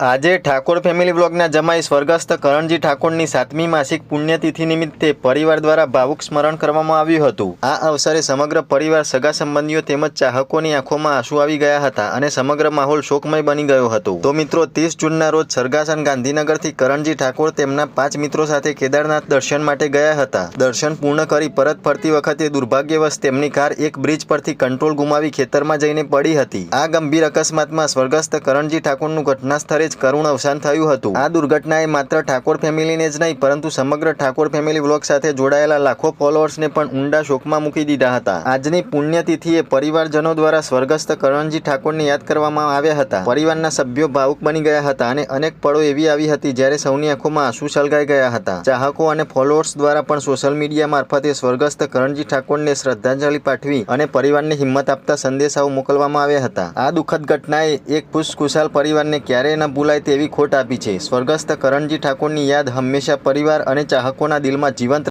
આજે ઠાકોર ફેમિલી બ્લોગના જમાઈ સ્વર્ગસ્થ કરણજી ઠાકોરની સાતમી માસિક પુણ્યતિથિ નિમિત્તે પરિવાર દ્વારા ભાવુક સ્મરણ કરવામાં આવ્યું હતું. આ અવસરે સમગ્ર પરિવાર, સગા સંબંધીઓ તેમજ ચાહકોની આંખોમાં આંસુ આવી ગયા હતા અને સમગ્ર માહોલ શોકમય બની ગયો હતો. તો મિત્રો, ત્રીસ જૂનના રોજ સરગાસન ગાંધીનગરથી કરણજી ઠાકોર તેમના પાંચ મિત્રો સાથે કેદારનાથ દર્શન માટે ગયા હતા. દર્શન પૂર્ણ કરી પરત ફરતી વખતે દુર્ભાગ્યવશ તેમની કાર એક બ્રિજ પરથી કંટ્રોલ ગુમાવી ખેતરમાં જઈને પડી હતી. આ ગંભીર અકસ્માતમાં સ્વર્ગસ્થ કરણજી ઠાકોરનું ઘટના સ્થળે જ કરુણ અવસાન થયું હતું. આ દુર્ઘટનાએ માત્ર ઠાકોર ફેમિલીને જ નહીં, પરંતુ સમગ્ર ઠાકોર ફેમિલી વ્લોગ સાથે જોડાયેલા લાખો ફોલોઅર્સને પણ ઊંડા શોકમાં મૂકી દીધા હતા. આજની પુણ્યતિથિએ પરિવારજનો દ્વારા સ્વર્ગસ્થ કરણજી ઠાકોરને યાદ કરવામાં આવ્યા હતા. પરિવારના સભ્યો ભાવુક બની ગયા હતા અને અનેક પળો એવી આવી હતી જ્યારે સૌની આંખોમાં આંસુ સલગાઈ ગયા હતા. ચાહકો અને ફોલોઅર્સ દ્વારા પણ સોશિયલ મીડિયા મારફતે સ્વર્ગસ્થ કરણજી ઠાકોરને શ્રદ્ધાંજલિ પાઠવી અને પરિવારને હિંમત આપતા સંદેશાઓ મોકલવામાં આવ્યા હતા. આ દુઃખદ ઘટનાએ એક ખુશખુશાલ પરિવારને ક્યારેય ન ભૂલાય તેવી ખોટ આપી છે. સ્વર્ગસ્થ કરણજી ઠાકોરની યાદ હંમેશા પરિવાર અને ચાહકોના દિલમાં જીવંત